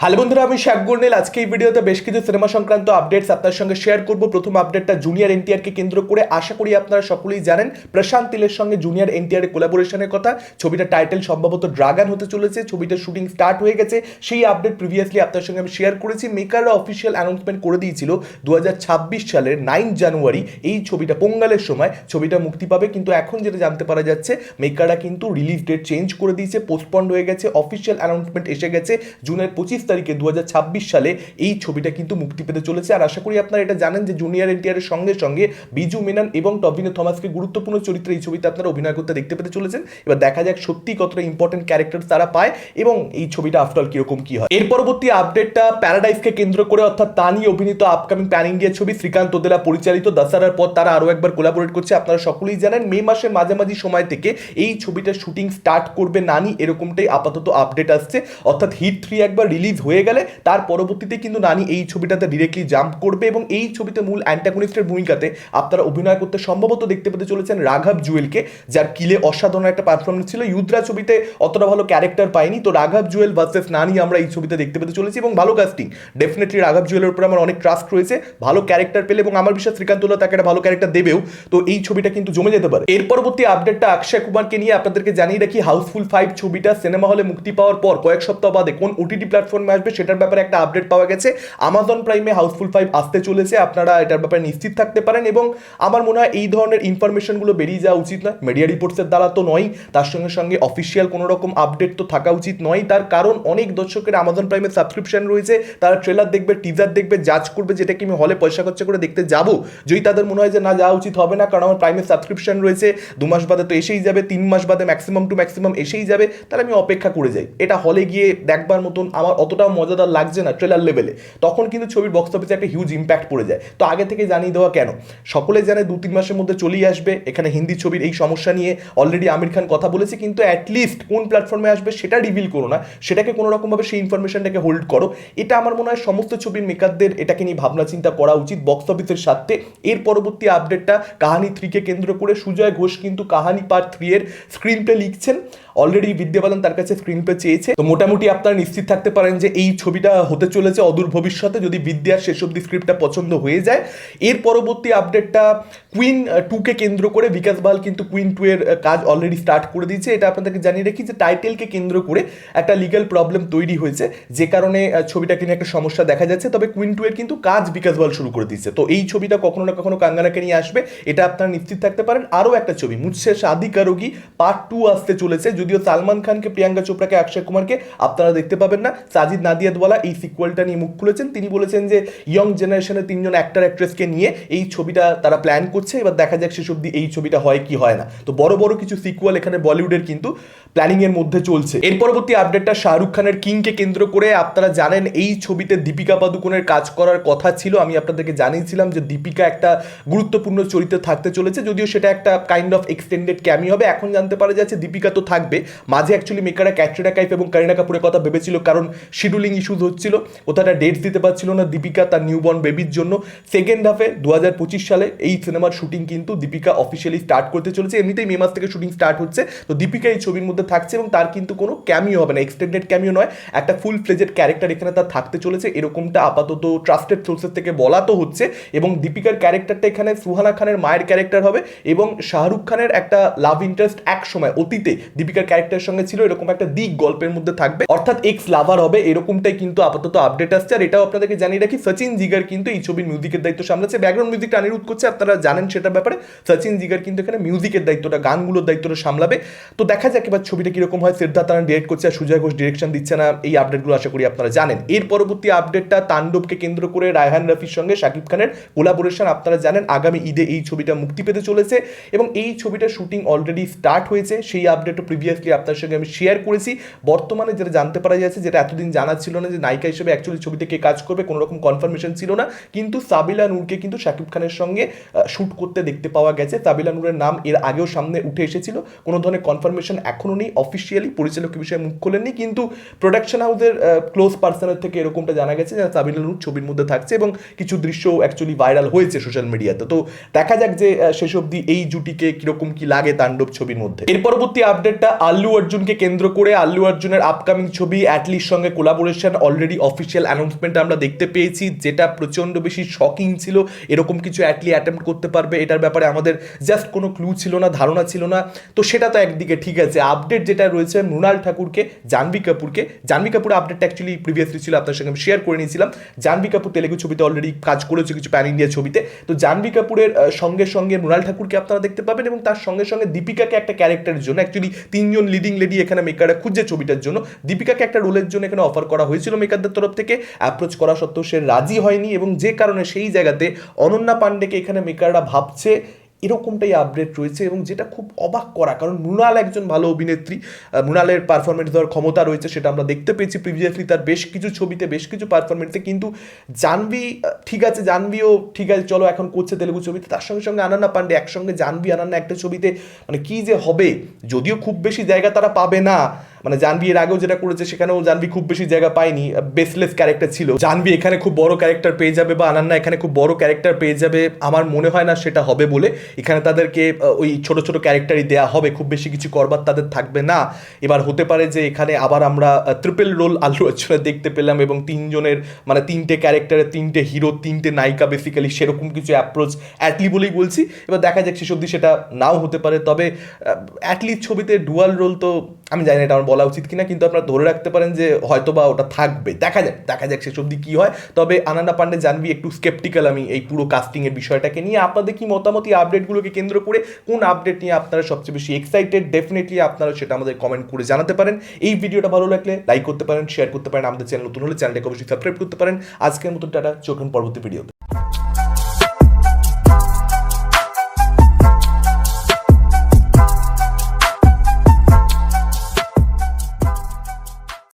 Hello বন্ধুরা, আমি শেখ গুর্নিল। আজকে এই ভিডিওতে বেশ কিছু সিনেমা সংক্রান্ত আপডেটস আপনার সঙ্গে শেয়ার করব। প্রথম আপডেটটা জুনিয়র এনটিআরকে কেন্দ্র করে। আশা করি আপনারা সকলেই জানেন, প্রশান্ত তিলের সঙ্গে জুনিয়র এনটিআর কোলাবোরেশনের কথা। ছবিটা টাইটেল সম্ভবত ড্রাগন হতে চলেছে। ছবিটার শুটিং স্টার্ট হয়ে গেছে। সেই আপডেট প্রিভিয়াসলি আপনার সঙ্গে আমি শেয়ার করেছি। মেকাররা অফিসিয়াল অ্যানাউন্সমেন্ট করে দিয়েছিল দু হাজার ছাব্বিশ সালের নাইন জানুয়ারি এই ছবিটা পোঙ্গালের সময়। ছবিটা মুক্তি পাবে। কিন্তু এখন যেটা জানতে পারা যাচ্ছে মেকাররা কিন্তু রিলিজ ডেট চেঞ্জ করে দিয়েছে। পোস্টপন্ড হয়ে গেছে। অফিসিয়াল অ্যানাউন্সমেন্ট এসে গেছে। জুনের পঁচিশ তারিখে দু হাজার ছাব্বিশ সালে এই ছবিটা কিন্তু মুক্তি পেতে চলেছে। আর আশা করি আপনারা এটা জানেন যে জুনিয়র এনটিআর এর সঙ্গে সঙ্গে বিজু মেনন এবং টবিনো থমাসকে গুরুত্বপূর্ণ চরিত্রে এই ছবিতে আপনারা অভিনয় করতে দেখতে পেতে চলেছেন। এবার দেখা যাক সত্যি কতটা ইম্পর্টেন্ট ক্যারেক্টার তারা পায় এবং এই ছবিটা আফটার কীরকম কি হয়। এর পরবর্তী আপডেটটা প্যারাডাইসকে কেন্দ্র করে অর্থাৎ তানি অভিনীত আপকামিং প্যান ইন্ডিয়া ছবি শ্রীকান্ত ওদেলা পরিচালিত দশারার পর তারা আরও একবার কোলাবোরেট করছে। আপনারা সকলেই জানেন মে মাসের মাঝামাঝি সময় থেকে এই ছবিটার শুটিং স্টার্ট করবে নানি। এরকমটাই আপাতত আপডেট আসছে। অর্থাৎ হিট থ্রি একবার রিলিজ হয়ে গেলে তার পরবর্তীতে কিন্তু নানি এই ছবিটাতে ডিরেক্টলি জাম্প করবে এবং এই ছবিতে মূল অ্যান্টাগনিস্টের ভূমিকাতে আপনারা অভিনয় করতে সম্ভবত দেখতে পেতে চলেছেন রাঘব জুয়েলকে, যার কিলে অসাধারণ একটা পারফরমেন্স ছিল। ইউদ্রা ছবিতে অতটা ভালো ক্যারেক্টার পাইনি তো রাঘব জুয়েল ভার্সেস নানি আমরা এই ছবিতে দেখতে পেতে চলেছি এবং ভালো কাস্টিং ডেফিনেটলি রাঘব জুয়েলের উপর আমার অনেক ট্রাস্ট রয়েছে। ভালো ক্যারেক্টার পেলে এবং আমার বিশ্বাস শ্রীকান্তলা তাকে একটা ভালো ক্যারেক্টার দেবেও। তো এই ছবিটা কিন্তু জমে যেতে পারে। এর পরবর্তী আপডেটটা অক্ষয় কুমারকে নিয়ে আপনাদেরকে জানিয়ে রাখি হাউসফুল ফাইভ ছবিটা সিনেমা হলে মুক্তি পাওয়ার পর কয়েক সপ্তাহ বাদে কোন ওটিটি প্ল্যাটফর্মে আসবে, সেটার ব্যাপারে একটা আপডেট পাওয়া গেছে। আমাজন প্রাইমে হাউসফুল ফাইভ আসতে চলেছে, আপনারা এটার ব্যাপারে নিশ্চিত থাকতে পারেন এবং আমার মনে হয় এই ধরনের ইনফরমেশনগুলো বেরিয়ে যাওয়া উচিত নয়। মিডিয়া রিপোর্টসের দ্বারা তো নয় তার সঙ্গে সঙ্গে অফিসিয়াল কোনো রকম আপডেট তো থাকা উচিত নয় তার কারণ অনেক দর্শকের আমাজন প্রাইমের সাবস্ক্রিপশন রয়েছে, তারা ট্রেলার দেখবে টিজার দেখবে জাজ করবে যেটাকে আমি হলে পয়সা খরচা করে দেখতে যাব। যদি তাদের মনে হয় যে না, যাওয়া উচিত হবে না, কারণ আমার প্রাইমের সাবস্ক্রিপশন রয়েছে, দু মাস বাদে তো এসেই যাবে, তিন মাস বাদে ম্যাক্সিমাম টু ম্যাক্সিমাম এসেই যাবে, তাহলে আমি অপেক্ষা করে যাই। এটা হলে গিয়ে দেখবার মতন আমার অতটাও মজাদার লাগছে না ট্রেলার লেভেলে তখন কিন্তু ছবির বক্স অফিসে একটা হিউজ ইম্প্যাক্ট পড়ে যায়। তো আগে থেকে জানিয়ে দেওয়া কেন? সকলে জানে দু তিন মাসের মধ্যে চলেই আসবে। এখানে হিন্দি ছবির এই সমস্যা নিয়ে অলরেডি আমির খান কথা বলেছে, কিন্তু অ্যাটলিস্ট কোন প্ল্যাটফর্মে আসবে সেটা রিভিল করো না। সেটাকে কোনো রকমভাবে সেই ইনফরমেশনটাকে হোল্ড করো। এটা আমার মনে হয় সমস্ত ছবির মেকারদের এটাকে নিয়ে ভাবনা চিন্তা করা উচিত বক্স অফিসের সাথে। এর পরবর্তী আপডেটটা কাহানি থ্রিকে কেন্দ্র করে সুজয় ঘোষ কিন্তু কাহানি পার্ট থ্রি এর স্ক্রিন প্লে লিখছেন। অলরেডি বিদ্যা বালান তার কাছে স্ক্রিন প্লে চেয়েছে। তো মোটামুটি আপনারা নিশ্চিত থাকতে পারেন যে এই ছবিটা হতে চলেছে অদূর ভবিষ্যতে যদি বিদ্যার শেষ অব্দি স্ক্রিপ্টটা পছন্দ হয়ে যায়। এর পরবর্তী আপডেটটা কুইন টুকে কেন্দ্র করে বিকাশ বাল কিন্তু কুইন টু এর কাজ অলরেডি স্টার্ট করে দিয়েছে। এটা আপনাদেরকে জানিয়ে রাখি যে টাইটেলকে কেন্দ্র করে একটা লিগ্যাল প্রবলেম তৈরি হয়েছে যে কারণে আহ, ছবিটাকে নিয়ে একটা সমস্যা দেখা যাচ্ছে। তবে কুইন টু এর কিন্তু কাজ বিকাশ বাল শুরু করে দিয়েছে। তো এই ছবিটা কখনো না কখনো কাঙ্গানাকে নিয়ে আসবে এটা আপনারা নিশ্চিত থাকতে পারেন। আরও একটা ছবি মুঝসে শাদি কারোগি পার্ট টু আসতে চলেছে যদিও সালমান খানকে প্রিয়াঙ্কা চোপড়াকে অক্ষয় কুমারকে আপনারা দেখতে পাবেন না। সাজিদ নাদিয়াদওয়ালা এই সিকুয়েলটা নিয়ে মুখ খুলেছেন। তিনি বলেছেন যে ইয়ং জেনারেশনের তিনজন অ্যাক্টার অ্যাক্ট্রেসকে নিয়ে এই ছবিটা তারা প্ল্যান করছে। এবার দেখা যাক শেষ অব্দি এই ছবিটা হয় কি হয় না। তো বড় বড় কিছু সিকুয়াল এখানে বলিউডের কিন্তু প্ল্যানিং এর মধ্যে চলছে। এর পরবর্তী আপডেটটা শাহরুখ খানের কিংকে কেন্দ্র করে আপনারা জানেন, এই ছবিতে দীপিকা পাদুকোনের কাজ করার কথা ছিল। আমি আপনাদেরকে জানিয়েছিলাম যে দীপিকা একটা গুরুত্বপূর্ণ চরিত্রে থাকতে চলেছে, যদিও সেটা একটা কাইন্ড অফ এক্সটেন্ডেড ক্যামি হবে। এখন জানতে পারা যাচ্ছে দীপিকা তো থাকবে। মাঝে অ্যাকচুয়ালি মেকাররা ক্যাটরিনা কাইফ এবং কারিনা কাপুরের কথা ভেবেছিল, কারণ শিডিউলিং ইস্যুজ হচ্ছিল কোথাটা ডেটস দিতে পারছিল না দীপিকা তার নিউবর্ন বেবির জন্য। সেকেন্ড হাফে দু হাজার পঁচিশ সালে এই সিনেমার শুটিং কিন্তু দীপিকা অফিসিয়ালি স্টার্ট করতে চলেছে। এমনিতেই মে মাস থেকে শুটিং স্টার্ট হচ্ছে। তো দীপিকা এই ছবির মধ্যে থাকছে এবং তার কিন্তু কোনো ক্যামিও হবে না এক্সটেন্ডেড ক্যামিও নয়, একটা ফুল ফ্লেজেড ক্যারেক্টার এখানে তার থাকতে চলেছে, এরকমটা আপাতত ট্রাস্টেড সোর্সেস থেকে বলা তো হচ্ছে, এবং দীপিকার ক্যারেক্টারটা এখানে সুহানা খানের মায়ের ক্যারেক্টার হবে, এবং শাহরুখ খানের একটা লাভ ইন্টারেস্ট এক সময় অতীতে দীপিকার ক্যারেক্টারের সঙ্গে ছিল, এরকম একটা দিক গল্পের মধ্যে থাকবে, অর্থাৎ এক্স লাভার হবে, এরকমটাই কিন্তু আপাতত আপডেট আসছে, আর এটাও আপনাদেরকে জানিয়ে রাখি, সচিন জিগার কিন্তু এই ছবির মিউজিকের দায়িত্ব সামলাচ্ছে ব্যাকগ্রাউন্ড মিউজিকটা অনিরুদ্ধ করছে আপনারা জানেন সেটার ব্যাপারে, সচিন জিগার কিন্তু এখানে মিউজিকের দায়িত্বটা, গানগুলোর দায়িত্বটা সামলাবে, তো দেখা যাক এবার ছবিটা কীরকম হয়, সিদ্ধার্থ তারা ডিরেক্ট করছে আর সুজয় ঘোষ ডিরেকশন দিচ্ছে না, এই আপডেটগুলো আশা করি আপনারা জানেন। এর পরবর্তী আপডেটটা তাণ্ডবকে কেন্দ্র করে রায়হান রফির সঙ্গে শাকিব খানের কোলাবোরেশন আপনারা জানেন, আগামী ঈদে এই ছবিটা মুক্তি পেতে চলেছে এবং এই ছবিটার শুটিং অলরেডি স্টার্ট হয়েছে। সেই আপডেটও প্রিভিয়াসলি আপনার সঙ্গে আমি শেয়ার করেছি। বর্তমানে যেটা জানতে পারা যাচ্ছে, যেটা এতদিন জানা ছিল না যে নায়িকা হিসেবে অ্যাকচুয়ালি ছবিতে কে কাজ করবে কোনো রকম কনফার্মেশন ছিল না। কিন্তু সাবিলা নূরকে কিন্তু শাকিব খানের সঙ্গে শ্যুট করতে দেখতে পাওয়া গেছে। সাবিলা নূরের নাম এর আগেও সামনে উঠে এসেছিল। কোনো ধরনের কনফার্মেশন এখনও নেই অফিসিয়ালি পরিচালকের বিষয়ে মুখ খোলেননি, কিন্তু প্রোডাকশন হাউসের ক্লোজ পার্সনের থেকে এরকমটা জানা গেছে যে সাবিনা নূর ছবির মধ্যে থাকছে এবং কিছু দৃশ্য অ্যাকচুয়ালি ভাইরাল হয়েছে সোশ্যাল মিডিয়াতে তো দেখা যাক যে শেষ অবধি এই জুটিকে কীরকম কি লাগে তাণ্ডব ছবির মধ্যে। এর পরবর্তী আপডেটটা আল্লু অর্জুনকে কেন্দ্র করে। আল্লু অর্জুনের আপকামিং ছবি অ্যাটলির সঙ্গে কোলাবোরেশন অলরেডি অফিসিয়াল অ্যানাউন্সমেন্ট আমরা দেখতে পেয়েছি, যেটা প্রচণ্ড বেশি শকিং ছিল। এরকম কিছু অ্যাটলি অ্যাটেম্প করতে পারবে, এটার ব্যাপারে আমাদের জাস্ট কোনো ক্লু ছিল না, ধারণা ছিল না। তো সেটা তো একদিকে ঠিক আছে আপডেট যেটা রয়েছে, মৃণাল ঠাকুরকে, জাহ্নবী কাপুরকে। জাহ্নবী কাপুর আপডেটটা অ্যাকচুয়ালি প্রিভিয়াসলি ছিল, আপনার সঙ্গে আমি শেয়ার করে নিয়েছিলাম। জাহ্নবী কাপুর তেলেগু ছবিতে অলরেডি কাজ করেছে কিছু প্যান ইন্ডিয়া ছবিতে। তো জাহ্নবী কাপুরের সঙ্গে সঙ্গে মৃণাল ঠাকুরকে আপনারা দেখতে পাবেন এবং তার সঙ্গে সঙ্গে দীপিকাকে একটা ক্যারেক্টারের জন্য অ্যাকচুয়ালি তিনজন লিডিং লেডি এখানে মেকাররা খুঁজছে ছবিটার জন্য। দীপিকাকে একটা রোলের জন্য এখানে অফার করা হয়েছিল মেকারদের তরফ থেকে। অ্যাপ্রোচ করা সত্ত্বেও সে রাজি হয়নি এবং যে কারণে সেই জায়গাতে অনন্যা পান্ডেকে এখানে মেকাররা ভাবছে এরকমটাই আপডেট রয়েছে এবং যেটা খুব অবাক করা কারণ মৃণাল একজন ভালো অভিনেত্রী মৃণালের পারফরমেন্স দেওয়ার ক্ষমতা রয়েছে সেটা আমরা দেখতে পেয়েছি প্রিভিয়াসলি তার বেশ কিছু ছবিতে বেশ কিছু পারফরমেন্সে কিন্তু আহ, ঠিক আছে জানভিও ঠিক আছে চলো এখন করছে তেলেগু ছবিতে তার সঙ্গে সঙ্গে আনান্না পান্ডে একসঙ্গে জানভি আনান্না একটা ছবিতে মানে কী যে হবে যদিও খুব বেশি জায়গা তারা পাবে না মানে জানবি এর আগেও যেটা করেছে, সেখানেও জানবি খুব বেশি জায়গা পায়নি বেসলেস ক্যারেক্টার ছিল। জানবি এখানে খুব বড় ক্যারেক্টার পেয়ে যাবে বা আনান্না এখানে খুব বড় ক্যারেক্টার পেয়ে যাবে, আমার মনে হয় না সেটা হবে বলে। এখানে তাদেরকে ওই ছোট ছোট ক্যারেক্টারই দেওয়া হবে, খুব বেশি কিছু করবার তাদের থাকবে না। এবার হতে পারে যে এখানে আবার আমরা ট্রিপল রোল আল্লু অর্জুনের দেখতে পেলাম এবং তিনজনের মানে তিনটে ক্যারেক্টারের তিনটে হিরো তিনটে নায়িকা বেসিক্যালি সেরকম কিছু অ্যাপ্রোচ অ্যাটলি বলেই বলছি। এবার দেখা যাক অবধি সেটা নাও হতে পারে। তবে অ্যাটলি ছবিতে ডুয়াল রোল তো, আমি জানি না এটা আমার উচিত কিনা কিন্তু আপনারা ধরে রাখতে পারেন যে হয়তো বা ওটা থাকবে। দেখা যাক দেখা যাক শেষ অবধি কী হয়। তবে আনান্না পান্ডে জানবি, একটু স্কেপটিক্যাল আমি এই পুরো কাস্টিংয়ের বিষয়টাকে নিয়ে। আপনাদের কি মতামত এই আপডেটগুলোকে কেন্দ্র করে? কোন আপডেট নিয়ে আপনারা সবচেয়ে বেশি এক্সাইটেড ডেফিনেটলি আপনারা সেটা আমাদের কমেন্ট করে জানাতে পারেন। এই ভিডিওটা ভালো লাগলে লাইক করতে পারেন শেয়ার করতে পারেন। আমাদের চ্যানেল নতুন হলে চ্যানেলটাকে অবশ্যই সাবস্ক্রাইব করতে পারেন। আজকের মতো টাটা চোখেন পরবর্তী ভিডিওতে